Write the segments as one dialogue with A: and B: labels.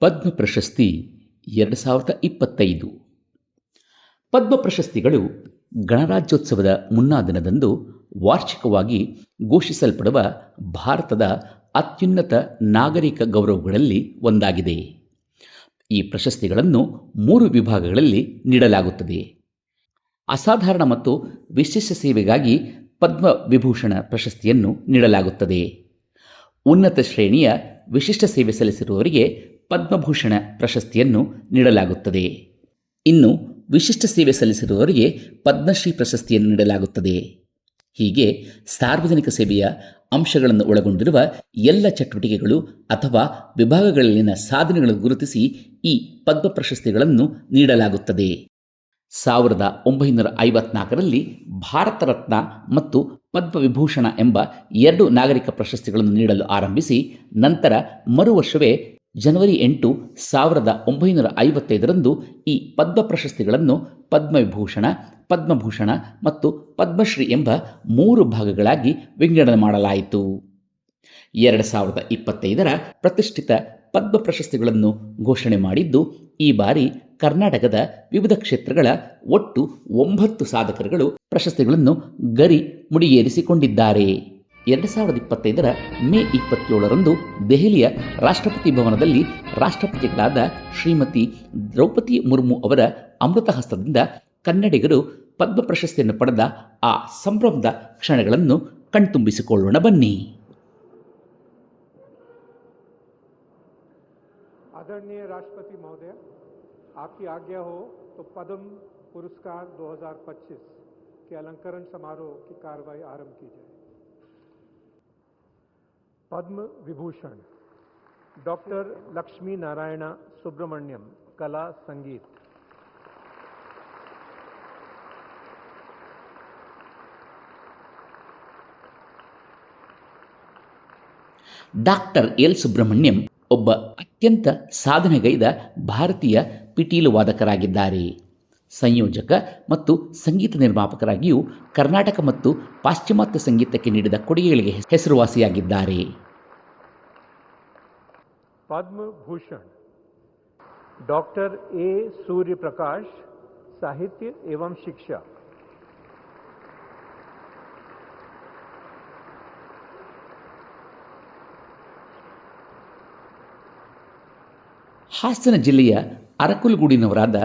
A: ಪದ್ಮ ಪ್ರಶಸ್ತಿ ಎರಡು ಸಾವಿರದ ಇಪ್ಪತ್ತೈದು. ಪದ್ಮ ಪ್ರಶಸ್ತಿಗಳು ಗಣರಾಜ್ಯೋತ್ಸವದ ಮುನ್ನಾ ದಿನದಂದು ವಾರ್ಷಿಕವಾಗಿ ಘೋಷಿಸಲ್ಪಡುವ ಭಾರತದ ಅತ್ಯುನ್ನತ ನಾಗರಿಕ ಗೌರವಗಳಲ್ಲಿ ಒಂದಾಗಿದೆ. ಈ ಪ್ರಶಸ್ತಿಗಳನ್ನು ಮೂರು ವಿಭಾಗಗಳಲ್ಲಿ ನೀಡಲಾಗುತ್ತದೆ. ಅಸಾಧಾರಣ ಮತ್ತು ವಿಶೇಷ ಸೇವೆಗಾಗಿ ಪದ್ಮ ವಿಭೂಷಣ ಪ್ರಶಸ್ತಿಯನ್ನು ನೀಡಲಾಗುತ್ತದೆ. ಉನ್ನತ ಶ್ರೇಣಿಯ ವಿಶಿಷ್ಟ ಸೇವೆ ಸಲ್ಲಿಸಿರುವವರಿಗೆ ಪದ್ಮಭೂಷಣ ಪ್ರಶಸ್ತಿಯನ್ನು ನೀಡಲಾಗುತ್ತದೆ. ಇನ್ನು ವಿಶಿಷ್ಟ ಸೇವೆ ಸಲ್ಲಿಸಿರುವವರಿಗೆ ಪದ್ಮಶ್ರೀ ಪ್ರಶಸ್ತಿಯನ್ನು ನೀಡಲಾಗುತ್ತದೆ. ಹೀಗೆ ಸಾರ್ವಜನಿಕ ಸೇವೆಯ ಅಂಶಗಳನ್ನು ಒಳಗೊಂಡಿರುವ ಎಲ್ಲ ಚಟುವಟಿಕೆಗಳು ಅಥವಾ ವಿಭಾಗಗಳಲ್ಲಿನ ಸಾಧನೆಗಳನ್ನು ಗುರುತಿಸಿ ಈ ಪದ್ಮ ಪ್ರಶಸ್ತಿಗಳನ್ನು ನೀಡಲಾಗುತ್ತದೆ. ಸಾವಿರದ ಒಂಬೈನೂರ ಐವತ್ನಾಲ್ಕರಲ್ಲಿ ಭಾರತ ರತ್ನ ಮತ್ತು ಪದ್ಮವಿಭೂಷಣ ಎಂಬ ಎರಡು ನಾಗರಿಕ ಪ್ರಶಸ್ತಿಗಳನ್ನು ನೀಡಲು ಆರಂಭಿಸಿ, ನಂತರ ಮರು ವರ್ಷವೇ ಜನವರಿ ಎಂಟು ಸಾವಿರದ ಒಂಬೈನೂರ ಐವತ್ತೈದರಂದು ಈ ಪದ್ಮ ಪ್ರಶಸ್ತಿಗಳನ್ನು ಪದ್ಮವಿಭೂಷಣ, ಪದ್ಮಭೂಷಣ ಮತ್ತು ಪದ್ಮಶ್ರೀ ಎಂಬ ಮೂರು ಭಾಗಗಳಾಗಿ ವಿಂಗಡಣೆ ಮಾಡಲಾಯಿತು. ಎರಡು ಸಾವಿರದ ಇಪ್ಪತ್ತೈದರ ಪ್ರತಿಷ್ಠಿತ ಪದ್ಮ ಪ್ರಶಸ್ತಿಗಳನ್ನು ಘೋಷಣೆ ಮಾಡಿದ್ದು, ಈ ಬಾರಿ ಕರ್ನಾಟಕದ ವಿವಿಧ ಕ್ಷೇತ್ರಗಳ ಒಟ್ಟು ಒಂಬತ್ತು ಸಾಧಕರುಗಳು ಪ್ರಶಸ್ತಿಗಳನ್ನು ಗರಿ ಮುಡಿಯೇರಿಸಿಕೊಂಡಿದ್ದಾರೆ ಎರಡು ಸಾವಿರದ ಇಪ್ಪತ್ತೈದರ ಮೇ ಇಪ್ಪತ್ತೇಳರಂದು ದೆಹಲಿಯ ರಾಷ್ಟ್ರಪತಿ ಭವನದಲ್ಲಿ ರಾಷ್ಟ್ರಪತಿಗಳಾದ ಶ್ರೀಮತಿ ದ್ರೌಪದಿ ಮುರ್ಮು ಅವರ ಅಮೃತ ಹಸ್ತದಿಂದ ಕನ್ನಡಿಗರು ಪದ್ಮ ಪ್ರಶಸ್ತಿಯನ್ನು ಪಡೆದ ಆ ಸಂಭ್ರಮದ ಕ್ಷಣಗಳನ್ನು ಕಣ್ತುಂಬಿಸಿಕೊಳ್ಳೋಣ ಬನ್ನಿ
B: आदरणीय राष्ट्रपति महोदय आपकी आज्ञा हो तो पद्म पुरस्कार 2025 के अलंकरण समारोह की कार्रवाई आरंभ की जाए पद्म विभूषण डॉक्टर लक्ष्मी नारायण सुब्रमण्यम कला संगीत
A: ಡಾಕ್ಟರ್ ಎಲ್ ಸುಬ್ರಹ್ಮಣ್ಯಂ ಒಬ್ಬ ಅತ್ಯಂತ ಸಾಧನೆಗೈದ ಭಾರತೀಯ ಪಿಟೀಲು ವಾದಕರಾಗಿದ್ದಾರೆ ಸಂಯೋಜಕ ಮತ್ತು ಸಂಗೀತ ನಿರ್ಮಾಪಕರಾಗಿಯೂ ಕರ್ನಾಟಕ ಮತ್ತು ಪಾಶ್ಚಿಮಾತ್ಯ ಸಂಗೀತಕ್ಕೆ ನೀಡಿದ ಕೊಡುಗೆಗಳಿಗೆ ಹೆಸರುವಾಸಿಯಾಗಿದ್ದಾರೆ.
B: ಪದ್ಮಭೂಷಣ್ ಡಾಕ್ಟರ್ ಎ ಸೂರ್ಯಪ್ರಕಾಶ್ ಸಾಹಿತ್ಯ ಏವಂ ಶಿಕ್ಷ.
A: ಹಾಸನ ಜಿಲ್ಲೆಯ ಅರಕುಲ್ಗೂಡಿನವರಾದ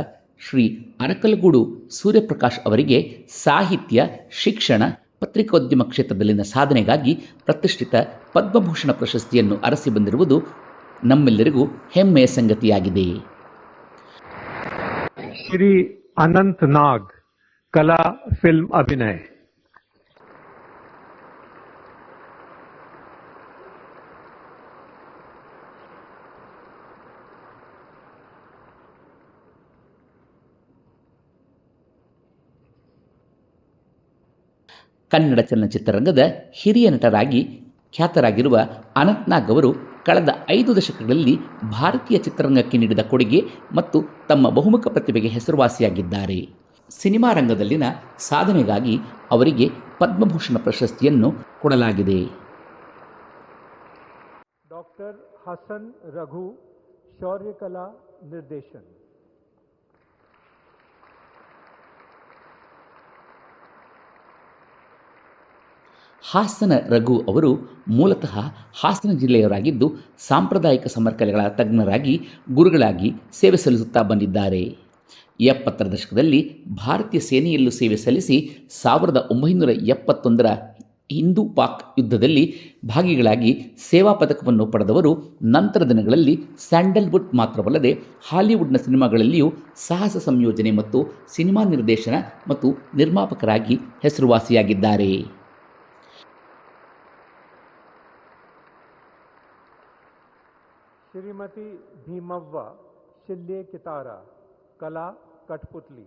A: ಶ್ರೀ ಅರಕಲಗೂಡು ಸೂರ್ಯಪ್ರಕಾಶ್ ಅವರಿಗೆ ಸಾಹಿತ್ಯ, ಶಿಕ್ಷಣ, ಪತ್ರಿಕೋದ್ಯಮ ಕ್ಷೇತ್ರದಲ್ಲಿನ ಸಾಧನೆಗಾಗಿ ಪ್ರತಿಷ್ಠಿತ ಪದ್ಮಭೂಷಣ ಪ್ರಶಸ್ತಿಯನ್ನು ಅರಸಿ ಬಂದಿರುವುದು ನಮ್ಮೆಲ್ಲರಿಗೂ ಹೆಮ್ಮೆಯ ಸಂಗತಿಯಾಗಿದೆ.
B: ಶ್ರೀ ಅನಂತ್ ನಾಗ್, ಕಲಾ, ಫಿಲ್ಮ್ ಅಭಿನಯ.
A: ಕನ್ನಡ ಚಲನಚಿತ್ರರಂಗದ ಹಿರಿಯ ನಟರಾಗಿ ಖ್ಯಾತರಾಗಿರುವ ಅನಂತ್ನಾಗ್ ಅವರು ಕಳೆದ ಐದು ದಶಕಗಳಲ್ಲಿ ಭಾರತೀಯ ಚಿತ್ರರಂಗಕ್ಕೆ ನೀಡಿದ ಕೊಡುಗೆ ಮತ್ತು ತಮ್ಮ ಬಹುಮುಖ ಪ್ರತಿಭೆಗೆ ಹೆಸರುವಾಸಿಯಾಗಿದ್ದಾರೆ. ಸಿನಿಮಾ ರಂಗದಲ್ಲಿನ ಸಾಧನೆಗಾಗಿ ಅವರಿಗೆ ಪದ್ಮಭೂಷಣ ಪ್ರಶಸ್ತಿಯನ್ನು ಕೊಡಲಾಗಿದೆ.
B: ಡಾಕ್ಟರ್ ಹಸನ್ ರಘು ಶೌರ್ಯಕಲಾ ನಿರ್ದೇಶನ್.
A: ಹಾಸನ ರಘು ಅವರು ಮೂಲತಃ ಹಾಸನ ಜಿಲ್ಲೆಯವರಾಗಿದ್ದು ಸಾಂಪ್ರದಾಯಿಕ ಸಮರ್ಕಲೆಗಳ ತಜ್ಞರಾಗಿ ಗುರುಗಳಾಗಿ ಸೇವೆ ಸಲ್ಲಿಸುತ್ತಾ ಬಂದಿದ್ದಾರೆ. ಎಪ್ಪತ್ತರ ದಶಕದಲ್ಲಿ ಭಾರತೀಯ ಸೇನೆಯಲ್ಲೂ ಸೇವೆ ಸಲ್ಲಿಸಿ ಸಾವಿರದ ಒಂಬೈನೂರ ಎಪ್ಪತ್ತೊಂದರ ಹಿಂದೂ ಪಾಕ್ ಯುದ್ಧದಲ್ಲಿ ಭಾಗಿಗಳಾಗಿ ಸೇವಾ ಪದಕವನ್ನು ಪಡೆದವರು ನಂತರ ದಿನಗಳಲ್ಲಿ ಸ್ಯಾಂಡಲ್ವುಡ್ ಮಾತ್ರವಲ್ಲದೆ ಹಾಲಿವುಡ್ನ ಸಿನಿಮಾಗಳಲ್ಲಿಯೂ ಸಾಹಸ ಸಂಯೋಜನೆ ಮತ್ತು ಸಿನಿಮಾ ನಿರ್ದೇಶನ ಮತ್ತು ನಿರ್ಮಾಪಕರಾಗಿ ಹೆಸರುವಾಸಿಯಾಗಿದ್ದಾರೆ.
B: श्रीमती भीमव्वा शिल्ले कितारा कला कठपुतली।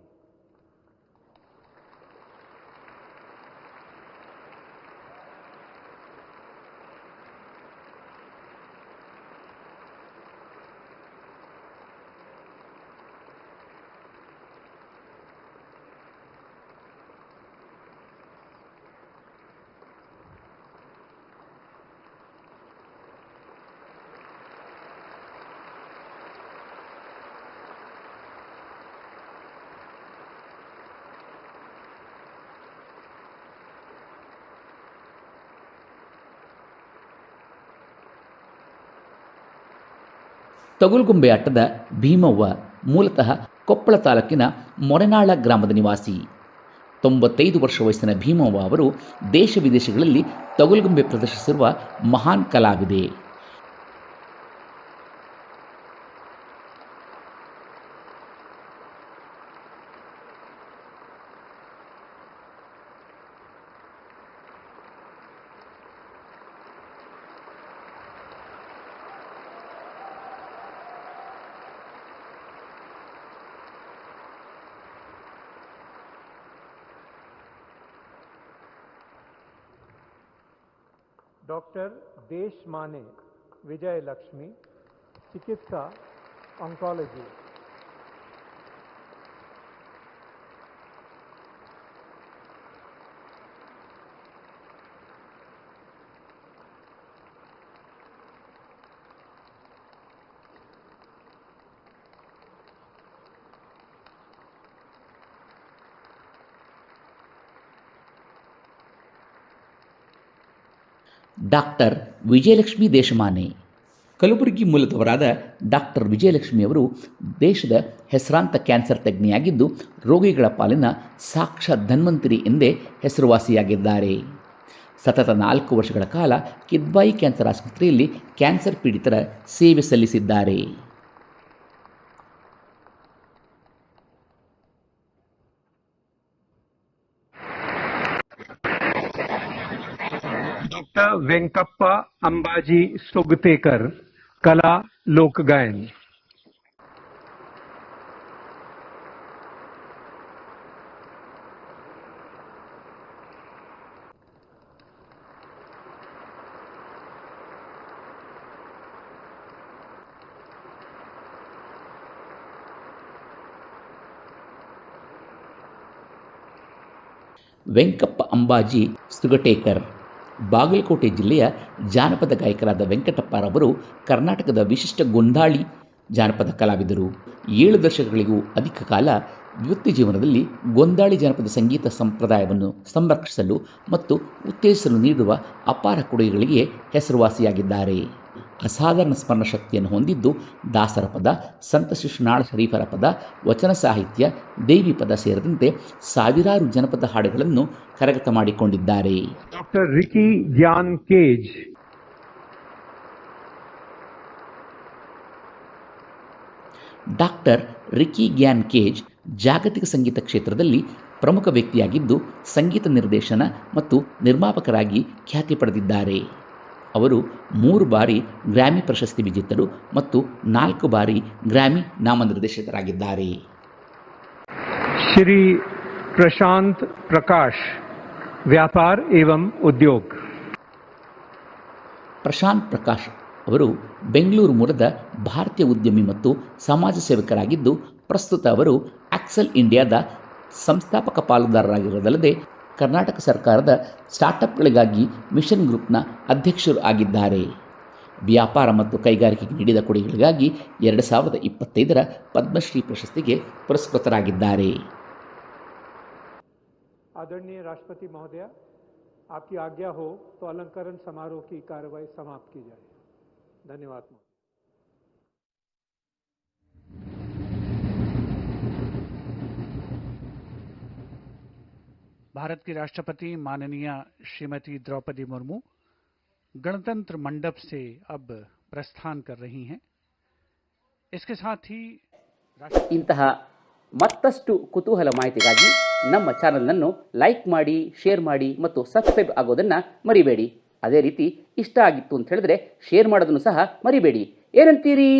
A: ತಗುಲ್ಗುಂಬೆ ಅಟ್ಟದ ಭೀಮವ್ವ ಮೂಲತಃ ಕೊಪ್ಪಳ ತಾಲೂಕಿನ ಮೊರೆನಾಳ ಗ್ರಾಮದ ನಿವಾಸಿ. ತೊಂಬತ್ತೈದು ವರ್ಷ ವಯಸ್ಸಿನ ಭೀಮವ್ವ ಅವರು ದೇಶ ವಿದೇಶಗಳಲ್ಲಿ ತಗುಲ್ಗುಂಬೆ ಪ್ರದರ್ಶಿಸಿರುವ ಮಹಾನ್ ಕಲಾವಿದೆ.
B: डॉक्टर देश माने विजय लक्ष्मी चिकित्सा ऑन्कोलॉजी
A: ಡಾಕ್ಟರ್ ವಿಜಯಲಕ್ಷ್ಮಿ ದೇಶಮಾನೆ. ಕಲಬುರಗಿ ಮೂಲದವರಾದ ಡಾಕ್ಟರ್ ವಿಜಯಲಕ್ಷ್ಮಿ ಅವರು ದೇಶದ ಹೆಸರಾಂತ ಕ್ಯಾನ್ಸರ್ ತಜ್ಞೆಯಾಗಿದ್ದು, ರೋಗಿಗಳ ಪಾಲಿನ ಸಾಕ್ಷ ಧನ್ವಂತರಿ ಎಂದೇ ಹೆಸರುವಾಸಿಯಾಗಿದ್ದಾರೆ. ಸತತ ನಾಲ್ಕು ವರ್ಷಗಳ ಕಾಲ ಕಿದ್ವಾಯಿ ಕ್ಯಾನ್ಸರ್ ಆಸ್ಪತ್ರೆಯಲ್ಲಿ ಕ್ಯಾನ್ಸರ್ ಪೀಡಿತರ ಸೇವೆ ಸಲ್ಲಿಸಿದ್ದಾರೆ.
B: डॉक्टर वेंकप्पा अंबाजी सुगतेकर कला लोक गायन
A: वेंकप्प अंबाजी सुगटेकर ಬಾಗಲಕೋಟೆ ಜಿಲ್ಲೆಯ ಜಾನಪದ ಗಾಯಕರಾದ ವೆಂಕಟಪ್ಪರವರು ಕರ್ನಾಟಕದ ವಿಶಿಷ್ಟ ಗೊಂದಾಳಿ ಜಾನಪದ ಕಲಾವಿದರು. ಏಳು ದಶಕಗಳಿಗೂ ಅಧಿಕ ಕಾಲ ವೃತ್ತಿ ಜೀವನದಲ್ಲಿ ಗೊಂದಾಳಿ ಜಾನಪದ ಸಂಗೀತ ಸಂಪ್ರದಾಯವನ್ನು ಸಂರಕ್ಷಿಸಲು ಮತ್ತು ಉತ್ತೇಜಿಸಲು ನೀಡುವ ಅಪಾರ ಕೊಡುಗೆಗಳಿಗೆ ಹೆಸರುವಾಸಿಯಾಗಿದ್ದಾರೆ. ಅಸಾಧಾರಣ ಸ್ಮರಣ ಶಕ್ತಿಯನ್ನು ಹೊಂದಿದ್ದು ದಾಸರ ಪದ ಸಂತ ಶಿಶುನಾಳ ಶರೀಫರ ಪದ ವಚನ ಸಾಹಿತ್ಯ ದೇವಿ ಪದ ಸೇರಿದಂತೆ ಸಾವಿರಾರು ಜನಪದ ಹಾಡುಗಳನ್ನು ಕರಗತ ಮಾಡಿಕೊಂಡಿದ್ದಾರೆ.
B: Doctor Ricky Gyan Kej.
A: Doctor Ricky Gyan Kej ಜಾಗತಿಕ ಸಂಗೀತ ಕ್ಷೇತ್ರದಲ್ಲಿ ಪ್ರಮುಖ ವ್ಯಕ್ತಿಯಾಗಿದ್ದು ಸಂಗೀತ ನಿರ್ದೇಶನ ಮತ್ತು ನಿರ್ಮಾಪಕರಾಗಿ ಖ್ಯಾತಿ ಪಡೆದಿದ್ದಾರೆ. ಅವರು ಮೂರು ಬಾರಿ ಗ್ರಾಮಿ ಪ್ರಶಸ್ತಿ ವಿಜೇತರು ಮತ್ತು ನಾಲ್ಕು ಬಾರಿ ಗ್ರಾಮಿ ನಾಮನಿರ್ದೇಶಿತರಾಗಿದ್ದಾರೆ
B: ಶ್ರೀ ಪ್ರಶಾಂತ್ ಪ್ರಕಾಶ್ ವ್ಯಾಪಾರ ಏವಂ ಉದ್ಯೋಗ.
A: ಪ್ರಶಾಂತ್ ಪ್ರಕಾಶ್ ಅವರು ಬೆಂಗಳೂರು ಮೂಲದ ಭಾರತೀಯ ಉದ್ಯಮಿ ಮತ್ತು ಸಮಾಜ ಸೇವಕರಾಗಿದ್ದು ಪ್ರಸ್ತುತ ಅವರು ಆಕ್ಸೆಲ್ ಇಂಡಿಯಾದ ಸಂಸ್ಥಾಪಕ ಪಾಲುದಾರರಾಗಿರುವುದಲ್ಲದೆ ಕರ್ನಾಟಕ ಸರ್ಕಾರದ ಸ್ಟಾರ್ಟಪ್ಗಳಿಗಾಗಿ ಮಿಷನ್ ಗ್ರೂಪ್ನ ಅಧ್ಯಕ್ಷರು ಆಗಿದ್ದಾರೆ ವ್ಯಾಪಾರ ಮತ್ತು ಕೈಗಾರಿಕೆಗೆ ನೀಡಿದ ಕೊಡುಗೆಗಳಿಗಾಗಿ ಎರಡು ಸಾವಿರದ ಇಪ್ಪತ್ತೈದರ ಪದ್ಮಶ್ರೀ ಪ್ರಶಸ್ತಿಗೆ ಪುರಸ್ಕೃತರಾಗಿದ್ದಾರೆ
B: आदरणीय राष्ट्रपति महोदय आपकी आज्ञा हो तो अलंकरण समारोह की कार्रवाई समाप्त की जाए धन्यवाद
C: भारत की राष्ट्रपति माननीय श्रीमती द्रौपदी मुर्मू गणतंत्र मंडप से अब प्रस्थान कर रही हैं इसके साथ ही राष्ट्र
D: ಇಂತಹ ಮತ್ತಷ್ಟು ಕುತೂಹಲ ಮಾಹಿತಿಗಾಗಿ ನಮ್ಮ ಚಾನಲ್ನನ್ನು ಲೈಕ್ ಮಾಡಿ ಶೇರ್ ಮಾಡಿ ಮತ್ತು ಸಬ್ಸ್ಕ್ರೈಬ್ ಆಗೋದನ್ನು ಮರಿಬೇಡಿ ಅದೇ ರೀತಿ ಇಷ್ಟ ಆಗಿತ್ತು ಅಂತ ಹೇಳಿದ್ರೆ ಶೇರ್ ಮಾಡೋದನ್ನು ಸಹ ಮರಿಬೇಡಿ ಏನಂತೀರಿ